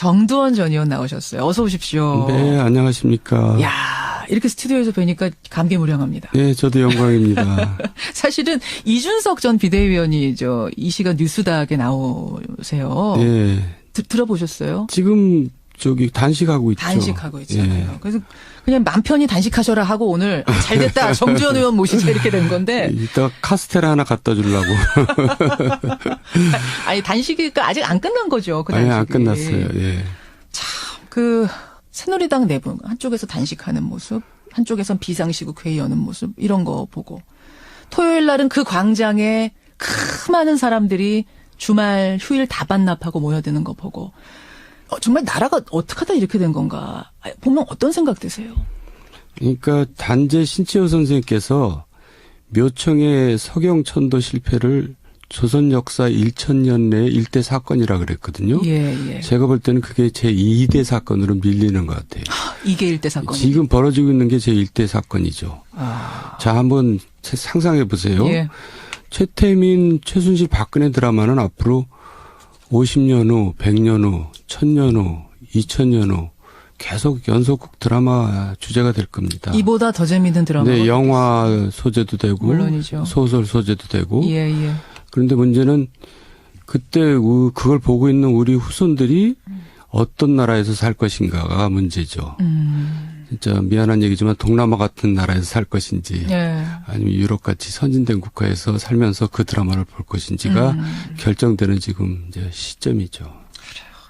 정두원 전 의원 나오셨어요. 어서 오십시오. 네, 안녕하십니까. 야 이렇게 스튜디오에서 뵈니까 감개무량합니다. 네, 저도 영광입니다. 사실은 이준석 전 비대위원이 저 이 시간 뉴스닥에 나오세요. 네. 드- 들어보셨어요? 지금 저기 단식하고 있죠. 단식하고 있잖아요. 예. 그래서 그냥 맘 편히 단식하셔라 하고 오늘 아, 잘 됐다 정주현 의원 모시자 이렇게 된 건데 이따 카스테라 하나 갖다 주려고. 아니 단식이 그 아직 안 끝난 거죠. 그 아니, 단식이. 안 끝났어요. 예. 그 새누리당 내부 한쪽에서 단식하는 모습, 한쪽에선 비상시국 회의 여는 모습 이런 거 보고 토요일 날은 그 광장에 크 많은 사람들이 주말 휴일 다 반납하고 모여드는 거 보고 어, 정말 나라가 어떻게 하다 이렇게 된 건가 아, 보면 어떤 생각 드세요? 그러니까 단재 신치호 선생님께서 묘청의 서경천도 실패를 조선 역사 1000년 내 일대 사건이라 그랬거든요. 예, 예. 제가 볼 때는 그게 제 2대 사건으로 밀리는 것 같아요. 이게 일대 사건이. 지금 벌어지고 있는 게 제 1대 사건이죠. 아, 자, 한번 상상해 보세요. 예. 최태민, 최순실, 박근혜 드라마는 앞으로 50년 후, 100년 후, 1000년 후, 2000년 후 계속 연속극 드라마 주제가 될 겁니다. 이보다 더 재밌는 드라마. 네, 영화 소재도 되고 물론이죠. 소설 소재도 되고 예, 예. 그런데 문제는 그때 우- 그걸 보고 있는 우리 후손들이 어떤 나라에서 살 것인가가 문제죠. 음, 진짜 미안한 얘기지만 동남아 같은 나라에서 살 것인지 예. 아니면 유럽 같이 선진된 국가에서 살면서 그 드라마를 볼 것인지가 음. 결정되는 지금 이제 시점이죠.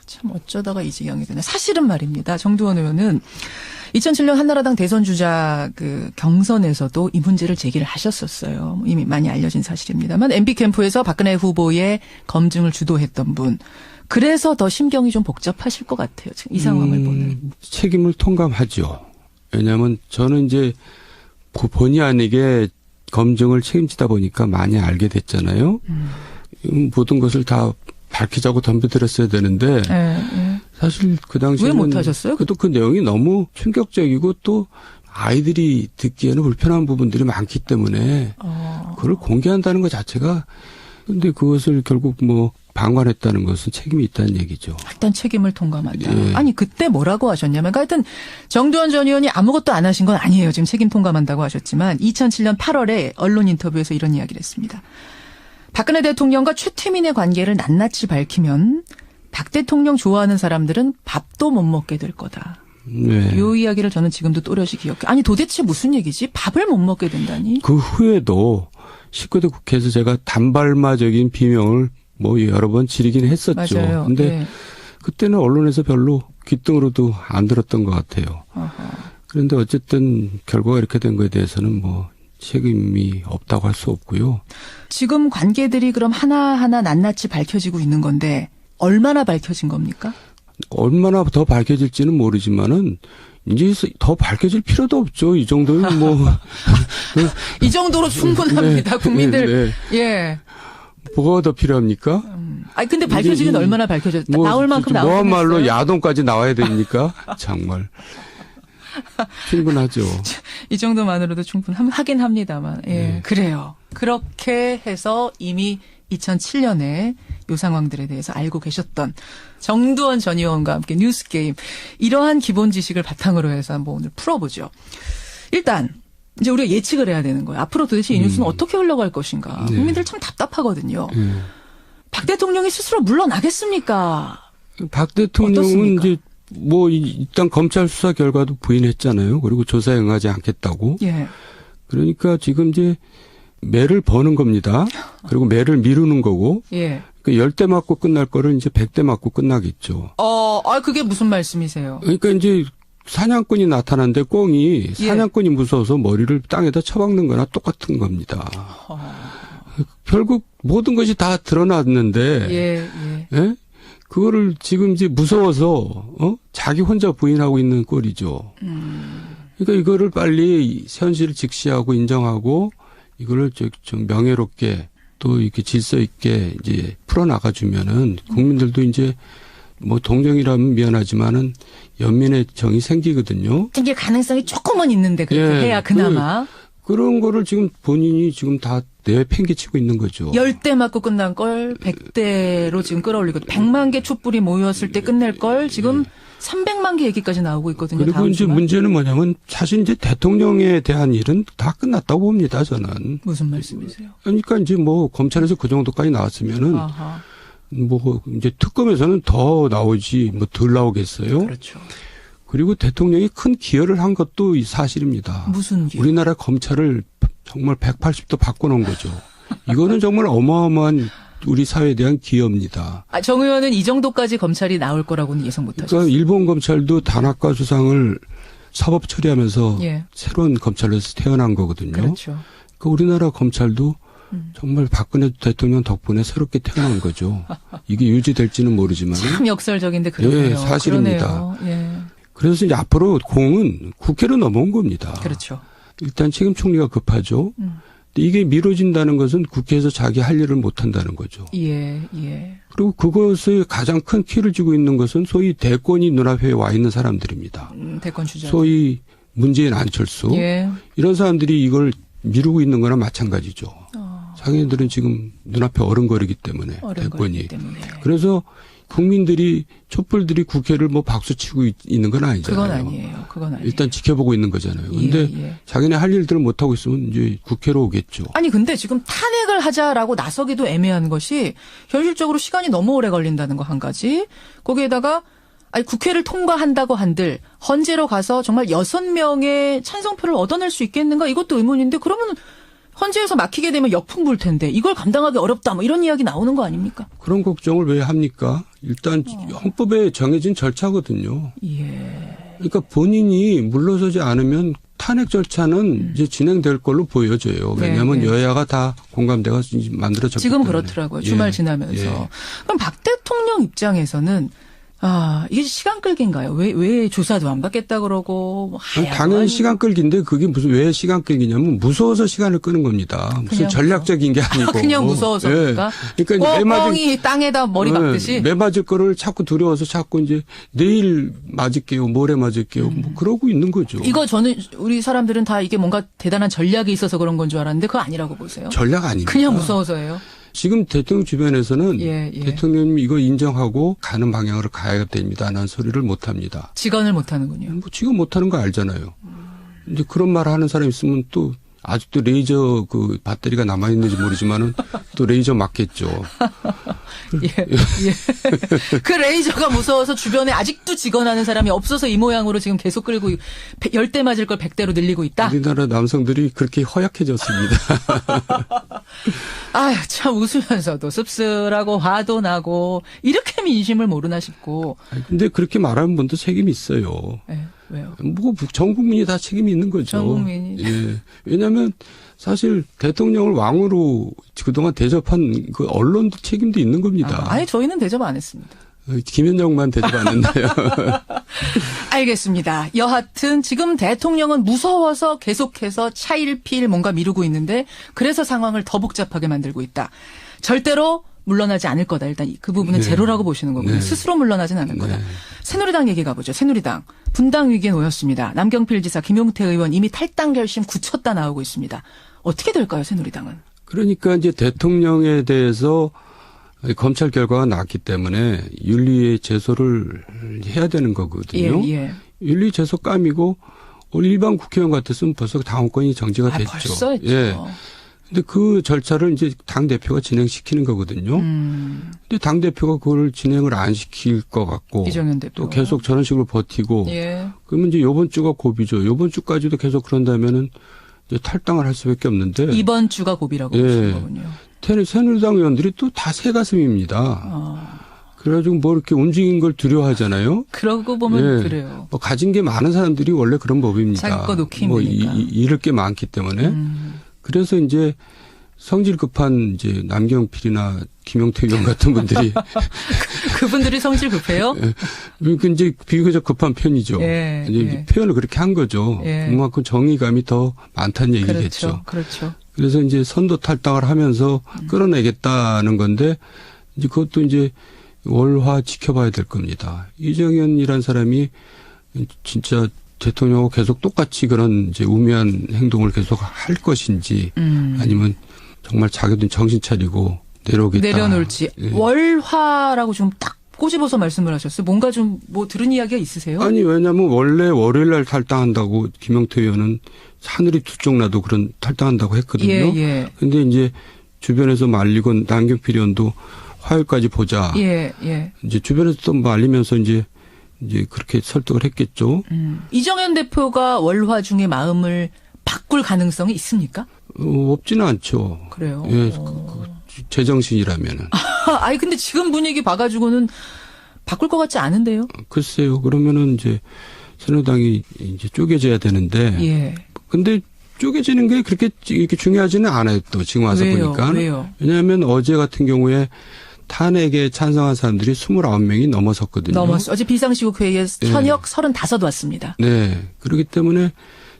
참 어쩌다가 이 지경이 되네. 사실은 말입니다. 정두원 의원은 2007년 한나라당 대선 주자 그 경선에서도 이 문제를 제기를 하셨었어요. 이미 많이 알려진 사실입니다만 MB 캠프에서 박근혜 후보의 검증을 주도했던 분. 그래서 더 심경이 좀 복잡하실 것 같아요. 지금 이 상황을 음, 보는. 책임을 통감하죠. 왜냐하면 저는 이제 그 본의 아니게 검증을 책임지다 보니까 많이 알게 됐잖아요. 음. 음, 모든 것을 다 밝히자고 덤벼들었어야 되는데 예, 예. 사실 그 당시에는 왜 못 하셨어요? 그또 그 내용이 너무 충격적이고 또 아이들이 듣기에는 불편한 부분들이 많기 때문에 어. 그걸 공개한다는 것 자체가 근데 그것을 결국 뭐 방관했다는 것은 책임이 있다는 얘기죠. 일단 책임을 통감한다. 예. 아니 그때 뭐라고 하셨냐면 그러니까 하여튼 정두원 전 의원이 아무것도 안 하신 건 아니에요. 지금 책임 통감한다고 하셨지만 2007년 8월에 언론 인터뷰에서 이런 이야기를 했습니다. 박근혜 대통령과 최태민의 관계를 낱낱이 밝히면 박 대통령 좋아하는 사람들은 밥도 못 먹게 될 거다. 네. 요 이야기를 저는 지금도 또렷이 기억해. 아니 도대체 무슨 얘기지? 밥을 못 먹게 된다니? 그 후에도 19대 국회에서 제가 단발마적인 비명을 뭐 여러 번 지르긴 했었죠. 맞아요. 근데 예. 그때는 언론에서 별로 귓등으로도 안 들었던 것 같아요. 어허. 그런데 어쨌든 결과가 이렇게 된 거에 대해서는 뭐 책임이 없다고 할 수 없고요. 지금 관계들이 그럼 하나하나 낱낱이 밝혀지고 있는 건데 얼마나 밝혀진 겁니까? 얼마나 더 밝혀질지는 모르지만은 이제 더 밝혀질 필요도 없죠. 이 정도는 뭐 이 정도로 충분합니다. 네, 국민들. 네, 예. 뭐가 더 필요합니까? 아니 근데 밝혀지긴 얼마나 밝혀졌다. 뭐 나올 만큼 나올 말로. 야동까지 나와야 됩니까? 정말 충분하죠. 이 정도만으로도 충분하긴 합니다만. 예. 네. 그래요. 그렇게 해서 이미 2007년에 요 상황들에 대해서 알고 계셨던 정두원 전 의원과 함께 뉴스 게임 이러한 기본 지식을 바탕으로 해서 한번 오늘 풀어보죠. 일단 이제 우리가 예측을 해야 되는 거예요. 앞으로 도대체 이 뉴스는 어떻게 흘러갈 것인가. 음. 네. 국민들 참 답답하거든요. 예. 박 대통령이 스스로 물러나겠습니까? 박 대통령은 어떻습니까? 이제 뭐 이- 일단 검찰 수사 결과도 부인했잖아요. 그리고 조사에 응하지 않겠다고. 예. 그러니까 지금 이제 매를 버는 겁니다. 그리고 매를 미루는 거고. 예. 그 열대 맞고 끝날 거를 이제 백대 맞고 끝나겠죠. 어, 아, 그게 무슨 말씀이세요? 그러니까 이제 사냥꾼이 나타났는데 꽁이 예. 사냥꾼이 무서워서 머리를 땅에다 쳐박는 거나 똑같은 겁니다. 어, 결국 모든 것이 다 드러났는데 예, 예. 예? 그거를 지금 이제 무서워서 어? 자기 혼자 부인하고 있는 꼴이죠. 그러니까 이거를 빨리 현실을 직시하고 인정하고 이거를 좀- 좀 명예롭게 또 이렇게 질서 있게 이제 풀어 나가 주면은 국민들도 이제 뭐 동정이라면 미안하지만은 연민의 정이 생기거든요. 생길 가능성이 조금은 있는데 그렇게 예, 해야 그나마. 그 런 거를 지금 본인이 지금 다 내팽개치고 있는 거죠. 열대 맞고 끝난 걸 100대로 지금 끌어올리고 100만 개 촛불이 모였을 때 끝낼 걸 지금 300만 개 얘기까지 나오고 있거든요. 그리고 이제 주말. 문제는 뭐냐면 사실 이제 대통령에 대한 일은 다 끝났다고 봅니다. 저는. 무슨 말씀이세요? 그러니까 이제 뭐 검찰에서 그 정도까지 나왔으면은 아하. 뭐 이제 특검에서는 더 나오지 뭐 덜 나오겠어요. 그렇죠. 그리고 대통령이 큰 기여를 한 것도 이 사실입니다. 무슨 기 우리나라 검찰을 정말 180도 바꿔놓은 거죠. 이거는 정말 어마어마한 우리 사회에 대한 기여입니다. 아, 정 의원은 이 정도까지 검찰이 나올 거라고는 예상 못 하셨어요. 그러니까 일본 검찰도 단학과 수상을 사법 처리하면서 예. 새로운 검찰에서 태어난 거거든요. 그렇죠. 그러니까 우리나라 검찰도 음. 정말 박근혜 대통령 덕분에 새롭게 태어난 거죠. 이게 유지될지는 모르지만. 참 역설적인데 그러네요. 예, 사실입니다. 그러네요. 예. 그래서 이제 앞으로 공은 국회로 넘어온 겁니다. 그렇죠. 일단 책임 총리가 급하죠. 음. 이게 미뤄진다는 것은 국회에서 자기 할 일을 못 한다는 거죠. 예, 예. 그리고 그것의 가장 큰 키를 쥐고 있는 것은 소위 대권이 눈앞에 와 있는 사람들입니다. 음, 대권 주자. 소위 문재인 안철수 예. 이런 사람들이 이걸 미루고 있는 거나 마찬가지죠. 어, 자기네들은 지금 눈앞에 어른거리기 때문에 어려운 대권이. 때문에. 그래서 국민들이 촛불들이 국회를 뭐 박수치고 있- 있는 건 아니잖아요. 그건 아니에요. 그건 아니에요. 일단 지켜보고 있는 거잖아요. 예, 근데 예. 자기네 할 일들을 못 하고 있으면 이제 국회로 오겠죠. 아니 근데 지금 탄핵을 하자라고 나서기도 애매한 것이 현실적으로 시간이 너무 오래 걸린다는 거 한 가지. 거기에다가 아니 국회를 통과한다고 한들 헌재로 가서 정말 여섯 명의 찬성표를 얻어낼 수 있겠는가 이것도 의문인데 그러면 헌재에서 막히게 되면 역풍 불 텐데 이걸 감당하기 어렵다 뭐 이런 이야기 나오는 거 아닙니까? 그런 걱정을 왜 합니까? 일단 어. 헌법에 정해진 절차거든요. 예. 그러니까 본인이 물러서지 않으면 탄핵 절차는 이제 진행될 걸로 보여져요. 음. 네, 왜냐하면 네. 여야가 다 공감대가 만들어졌기 지금 때문에. 그렇더라고요. 주말 예, 지나면서. 예. 그럼 박 대통령 입장에서는 아, 이게 시간 끌기인가요? 왜, 왜 조사도 안 받겠다 그러고, 뭐 당연히. 시간 끌기인데 그게 무슨 왜 시간 끌기냐면 무서워서 시간을 끄는 겁니다. 무슨 전략적인 게 아니고. 그냥 무서워서 예. 그런가? 그러니까 매 맞을 뻥이 땅에다 머리 네, 박듯이. 매 맞을 거를 자꾸 두려워서 자꾸 이제 내일 맞을게요, 모레 맞을게요, 뭐 그러고 있는 거죠. 음. 이거 저는 우리 사람들은 다 이게 뭔가 대단한 전략이 있어서 그런 건 줄 알았는데 그거 아니라고 보세요. 전략 아닙니다. 그냥 무서워서예요. 지금 대통령 주변에서는 예, 예. 대통령님이 이거 인정하고 가는 방향으로 가야 됩니다라는 소리를 못 합니다. 직언을 못 하는군요. 뭐 지금 못 하는 거 알잖아요. 이제 그런 말 하는 사람 있으면 또 아직도 레이저 그 배터리가 남아 있는지 모르지만은 또 레이저 맞겠죠. 예. 예. 그 레이저가 무서워서 주변에 아직도 직언하는 사람이 없어서 이 모양으로 지금 계속 끌고 열대 맞을 걸 백대로 늘리고 있다. 우리나라 남성들이 그렇게 허약해졌습니다. 아휴, 참 웃으면서도 씁쓸하고 화도 나고 이렇게 민심을 모르나 싶고. 근데 그렇게 말하는 분도 책임이 있어요. 예, 왜요? 뭐 전 국민이 다 책임이 있는 거죠. 전 국민이. 예. 왜냐하면 사실 대통령을 왕으로 그동안 대접한 그 언론도 책임도 있는 겁니다. 아, 아예 저희는 대접 안 했습니다. 김현정만 대접 안 했나요? 알겠습니다. 여하튼 지금 대통령은 무서워서 계속해서 차일피일 뭔가 미루고 있는데 그래서 상황을 더 복잡하게 만들고 있다. 절대로 물러나지 않을 거다. 일단 그 부분은 네. 제로라고 보시는 거군요. 네. 스스로 물러나진 않을 거다. 네. 새누리당 얘기 가보죠. 새누리당 분당 위기에 놓였습니다. 남경필 지사, 김용태 의원 이미 탈당 결심 굳혔다 나오고 있습니다. 어떻게 될까요, 새누리당은? 그러니까 이제 대통령에 대해서 검찰 결과가 났기 때문에 윤리의 제소를 해야 되는 거거든요. 예, 예. 윤리 제소 까미고 일반 국회의원 같았으면 벌써 당원권이 정지가 아, 됐죠. 벌써 했죠. 예. 근데 그 절차를 이제 당 대표가 진행시키는 거거든요. 음, 근데 당 대표가 그걸 진행을 안 시킬 것 같고. 또 계속 저런 식으로 버티고 예. 그러면 이제 요번 주가 고비죠. 요번 주까지도 계속 그런다면은 탈당을 할 수밖에 없는데 이번 주가 고비라고 예. 보시는 거군요. 태- 새누리당 의원들이 또 다 새 가슴입니다. 어, 그래가지고 뭐 이렇게 움직인 걸 두려워하잖아요. 그러고 보면 예. 그래요. 뭐 가진 게 많은 사람들이 원래 그런 법입니다. 자기 거 놓기 뭐 힘드니까. 이- 이- 잃을 게 많기 때문에 음. 그래서 이제 성질 급한 이제 남경필이나 김용태 의원 같은 분들이 그분들이 성질 급해요? 그 이제 비교적 급한 편이죠. 예, 이제 예. 표현을 그렇게 한 거죠. 예. 그만큼 정의감이 더 많다는 그렇죠. 얘기겠죠. 그렇죠. 그래서 이제 선도 탈당을 하면서 음. 끌어내겠다는 건데 이제 그것도 이제 월화 지켜봐야 될 겁니다. 이정현이란 사람이 진짜 대통령하고 계속 똑같이 그런 이제 우매한 행동을 계속 할 것인지 음. 아니면 정말 자기도 정신 차리고 내려오겠다. 내려놓을지 예. 월화라고 좀 딱 꼬집어서 말씀을 하셨어요. 뭔가 좀 뭐 들은 이야기가 있으세요? 아니 왜냐하면 원래 월요일 날 탈당한다고 김영태 의원은 하늘이 두 쪽 나도 그런 탈당한다고 했거든요. 예, 예. 근데 이제 주변에서 말리고 남경필 의원도 화요일까지 보자. 예, 예. 이제 주변에서 또 말리면서 이제 이제 그렇게 설득을 했겠죠. 음. 이정현 대표가 월화 중에 마음을 바꿀 가능성이 있습니까? 어, 없지는 않죠. 그래요. 예, 어. 그, 그 제정신이라면은. 아니 근데 지금 분위기 봐가지고는 바꿀 것 같지 않은데요. 글쎄요. 그러면은 이제 새누당이 이제 쪼개져야 되는데. 예. 근데 쪼개지는 게 그렇게 이렇게 중요하지는 않아요. 또 지금 와서 왜요? 보니까. 왜요? 왜냐하면 어제 같은 경우에 탄핵에 찬성한 사람들이 29명이 넘어섰거든요. 넘었어. 어제 비상시국 회의에 예. 현역 35 왔습니다. 네. 그렇기 때문에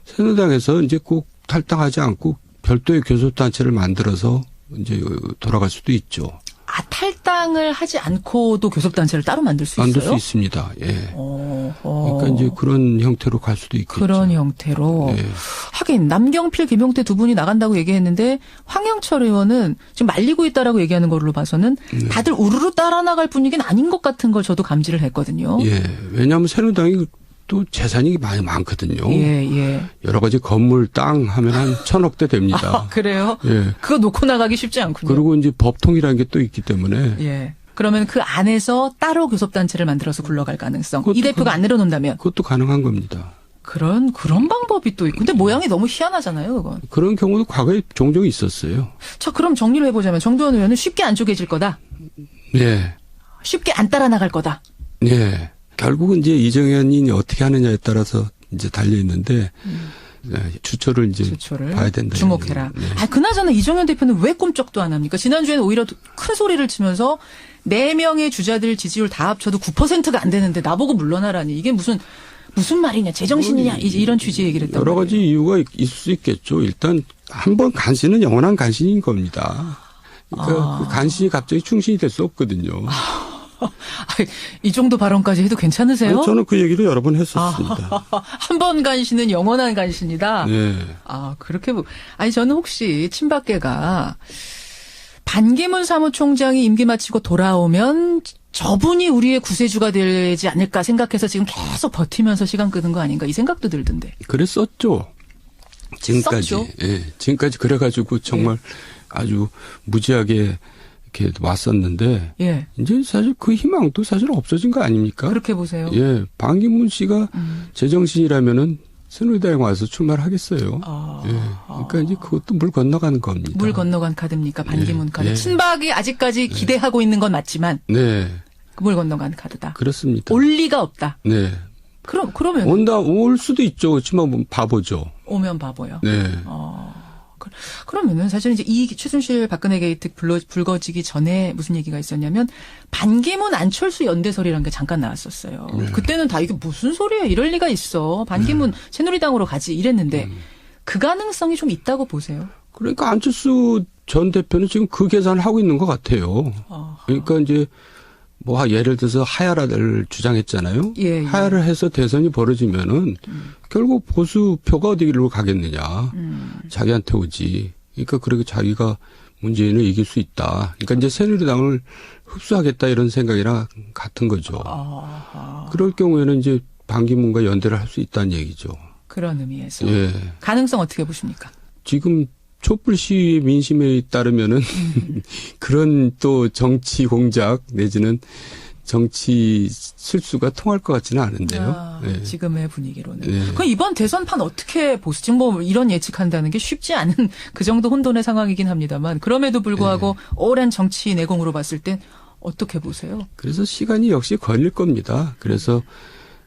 새누당에서 이제 꼭 탈당하지 않고 별도의 교섭단체를 만들어서 이제 돌아갈 수도 있죠. 아 탈당을 하지 않고도 교섭단체를 따로 만들 수 만들 있어요? 수 있습니다. 예. 어, 어. 그러니까 이제 그런 형태로 갈 수도 있겠죠. 그런 형태로 예. 하긴 남경필, 김용태 두 분이 나간다고 얘기했는데 황영철 의원은 지금 말리고 있다라고 얘기하는 걸로 봐서는 네. 다들 우르르 따라 나갈 분위기는 아닌 것 같은 걸 저도 감지를 했거든요. 예. 왜냐하면 새누당이 또 재산이 많이 많거든요. 예, 예. 여러 가지 건물, 땅 하면 한 천억 대 아, 됩니다. 그래요? 예. 그거 놓고 나가기 쉽지 않군요. 그리고 이제 법통이라는 게 또 있기 때문에 예. 그러면 그 안에서 따로 교섭단체를 만들어서 굴러갈 가능성. 이 대표가 안 내려놓는다면 그것도 가능한 겁니다. 그런 그런 방법이 또 있고. 근데 모양이 너무 희한하잖아요, 그건. 그런 경우도 과거에 종종 있었어요. 자, 그럼 정리를 해보자면 정두원 의원은 쉽게 안 쪼개질 거다. 예. 쉽게 안 따라 나갈 거다. 예. 결국은 이제 이정현이 어떻게 하느냐에 따라서 이제 달려 있는데 예, 주초를 이제 주초를 봐야 된다. 주목해라. 네. 아, 그나저나 이정현 대표는 왜 꼼짝도 안 합니까? 지난주에는 오히려 큰 소리를 치면서 네 명의 주자들 지지율 다 합쳐도 9%가 안 되는데 나보고 물러나라니 이게 무슨 무슨 말이냐 제정신이냐 이제 이런 취지의 얘기를 했단 여러 말이에요. 가지 이유가 있- 있을 수 있겠죠. 일단 한 번 간신은 영원한 간신인 겁니다. 그러니까 아. 그 간신이 갑자기 충신이 될 수 없거든요. 아 이, 이 정도 발언까지 해도 괜찮으세요? 아니, 저는 그 얘기를 여러 번 했었습니다. 한번 간신은 영원한 간신이다. 네. 아, 그렇게, 보- 아니, 저는 혹시 친박계가 반기문 사무총장이 임기 마치고 돌아오면 저분이 우리의 구세주가 되지 않을까 생각해서 지금 계속 버티면서 시간 끄는 거 아닌가 이 생각도 들던데. 그랬었죠. 지금까지. 썼죠? 예. 지금까지 그래가지고 정말 아주 무지하게 이렇게 왔었는데 예. 이제 사실 그 희망도 사실 없어진 거 아닙니까? 그렇게 보세요. 예. 반기문 씨가 음. 제정신이라면은 새누리당에 와서 출마를 하겠어요. 아, 예. 그러니까 이제 그것도 물 건너가는 겁니다. 물 건너간 카드입니까? 반기문 예, 카드. 예. 친박이 아직까지 기대하고 있는 건 맞지만 네. 그물 건너간 카드다. 그렇습니다. 올 리가 없다. 네. 그럼 그러면 온다, 올 수도 있죠. 그렇지만 뭐 바보죠. 오면 바보요. 네. 어, 그- 그러면은 사실 이제 이 최순실 박근혜 게이트 불러, 불거지기 전에 무슨 얘기가 있었냐면 반기문 안철수 연대설이라는 게 잠깐 나왔었어요. 네. 그때는 다 이게 무슨 소리야 이럴 리가 있어. 반기문 새누리당으로 가지 이랬는데 음. 그 가능성이 좀 있다고 보세요. 그러니까 안철수 전 대표는 지금 그 계산을 하고 있는 것 같아요. 어, 그러니까 이제 뭐 예를 들어서 하야라를 주장했잖아요. 예, 예. 하야를 해서 대선이 벌어지면은 결국 보수표가 어디로 가겠느냐. 음. 자기한테 오지. 그러니까 그렇게 자기가 문재인을 이길 수 있다. 그러니까 이제 새누리당을 흡수하겠다 이런 생각이랑 같은 거죠. 아, 아, 그럴 경우에는 이제 반기문과 연대를 할 수 있다는 얘기죠. 그런 의미에서 예. 가능성 어떻게 보십니까? 지금 촛불 시위 민심에 따르면은 그런 또 정치 공작 내지는 정치 실수가 통할 것 같지는 않은데요. 아, 예. 지금의 분위기로는. 네. 그 이번 대선판 어떻게 보시? 지금 뭐 이런 예측한다는 게 쉽지 않은 그 정도 혼돈의 상황이긴 합니다만 그럼에도 불구하고 네. 오랜 정치 내공으로 봤을 땐 어떻게 보세요? 그래서 시간이 역시 걸릴 겁니다. 그래서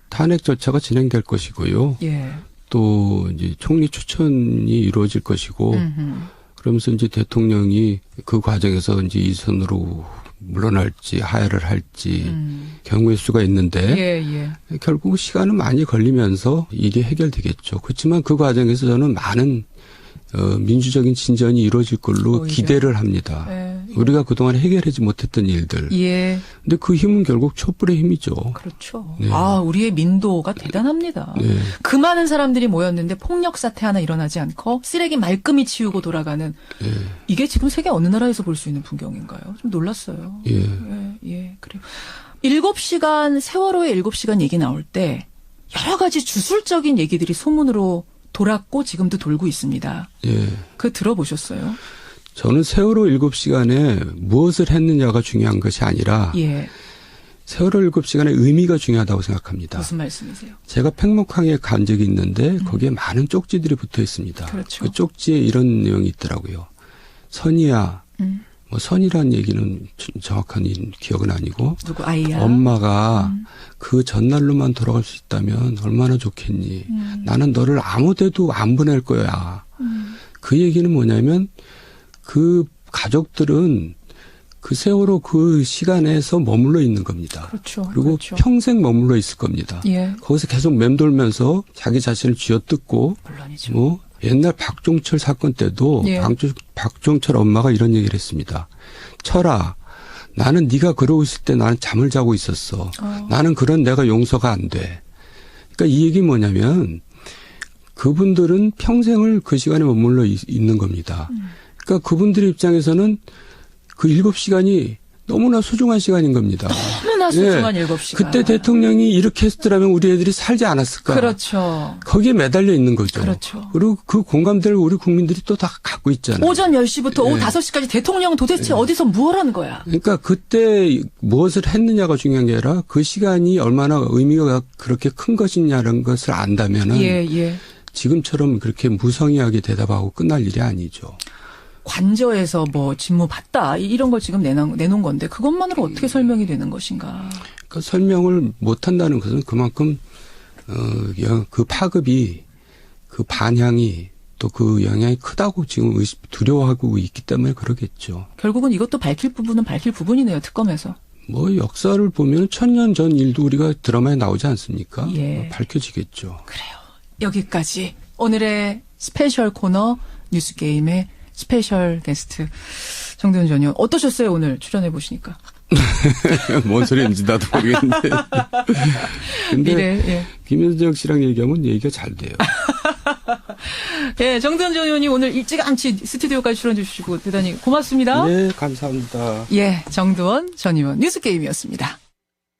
탄핵 절차가 진행될 것이고요. 예. 또 이제 총리 추천이 이루어질 것이고 음흠. 그러면서 이제 대통령이 그 과정에서 이제 이선으로 물러날지 하야를 할지 음. 경우의 수가 있는데 예, 예. 결국 시간은 많이 걸리면서 일이 해결되겠죠. 그렇지만 그 과정에서 저는 많은 어, 민주적인 진전이 이루어질 걸로 오히려. 기대를 합니다. 예. 우리가 그동안 해결하지 못했던 일들. 예. 근데 그 힘은 결국 촛불의 힘이죠. 그렇죠. 네. 아, 우리의 민도가 대단합니다. 네. 그 많은 사람들이 모였는데 폭력 사태 하나 일어나지 않고 쓰레기 말끔히 치우고 돌아가는 예. 이게 지금 세계 어느 나라에서 볼 수 있는 풍경인가요? 좀 놀랐어요. 예. 예, 예, 그래요. 일곱 시간, 세월호의 일곱 시간 얘기 나올 때 여러 가지 주술적인 얘기들이 소문으로 돌았고 지금도 돌고 있습니다. 예. 그 들어보셨어요? 저는 세월호 7시간에 무엇을 했느냐가 중요한 것이 아니라 예. 세월호 7시간의 의미가 중요하다고 생각합니다. 무슨 말씀이세요? 제가 팽목항에 간 적이 있는데 거기에 많은 쪽지들이 붙어 있습니다. 음. 그렇죠. 그 쪽지에 이런 내용이 있더라고요. 선이야, 음. 뭐 선이라는 얘기는 정확한 이- 기억은 아니고 누구 아이야? 엄마가 음. 그 전날로만 돌아갈 수 있다면 얼마나 좋겠니. 음. 나는 너를 아무 데도 안 보낼 거야. 음. 그 얘기는 뭐냐면 그 가족들은 그 세월호 그 시간에서 머물러 있는 겁니다. 그렇죠. 그리고 그렇죠. 평생 머물러 있을 겁니다. 예. 거기서 계속 맴돌면서 자기 자신을 쥐어뜯고 물론이죠. 뭐 옛날 박종철 사건 때도 예. 박종, 박종철 엄마가 이런 얘기를 했습니다. 철아, 나는 네가 그러고 있을 때 나는 잠을 자고 있었어. 어. 나는 그런 내가 용서가 안 돼. 그러니까 이 얘기 뭐냐면 그분들은 평생을 그 시간에 머물러 있, 는 겁니다. 음. 그러니까 그분들의 입장에서는 그 일곱 시간이 너무나 소중한 시간인 겁니다. 너무나 소중한 일곱 시간. 그때 대통령이 이렇게 했더라면 우리 애들이 살지 않았을까? 그렇죠. 거기에 매달려 있는 거죠. 그렇죠. 리고 그 공감대를 우리 국민들이 또 다 갖고 있잖아요. 오전 10시부터 오후 예. 5시까지 대통령 도대체 어디서 뭘 하는 거야? 그러니까 그때 무엇을 했느냐가 중요한 게 아니라 그 시간이 얼마나 의미가 그렇게 큰 것이냐는 것을 안다면은 예, 예. 지금처럼 그렇게 무성의하게 대답하고 끝날 일이 아니죠. 관저에서 뭐 직무 받다 이런 걸 지금 내놓은, 내놓은 건데 그것만으로 어떻게 설명이 되는 것인가? 그러니까 설명을 못 한다는 것은 그만큼 어, 영- 그 파급이 그 반향이 또 그 영향이 크다고 지금 두려워하고 있기 때문에 그러겠죠. 결국은 이것도 밝힐 부분은 밝힐 부분이네요 특검에서. 뭐 역사를 보면 천년 전 일도 우리가 드라마에 나오지 않습니까? 예. 뭐 밝혀지겠죠. 그래요. 여기까지 오늘의 스페셜 코너 뉴스 게임의 스페셜 게스트 정대훈 전 의원 어떠셨어요 오늘 출연해 보시니까? 뭔 소리인지 나도 모르겠는데. 근데 미래 예. 김현정 씨랑 얘기하면 얘기가 잘 돼요. 예, 정대훈 전 의원이 오늘 일찌감치 스튜디오까지 출연해 주시고 대단히 고맙습니다. 네, 감사합니다. 예, 정두원 전 의원 뉴스 게임이었습니다.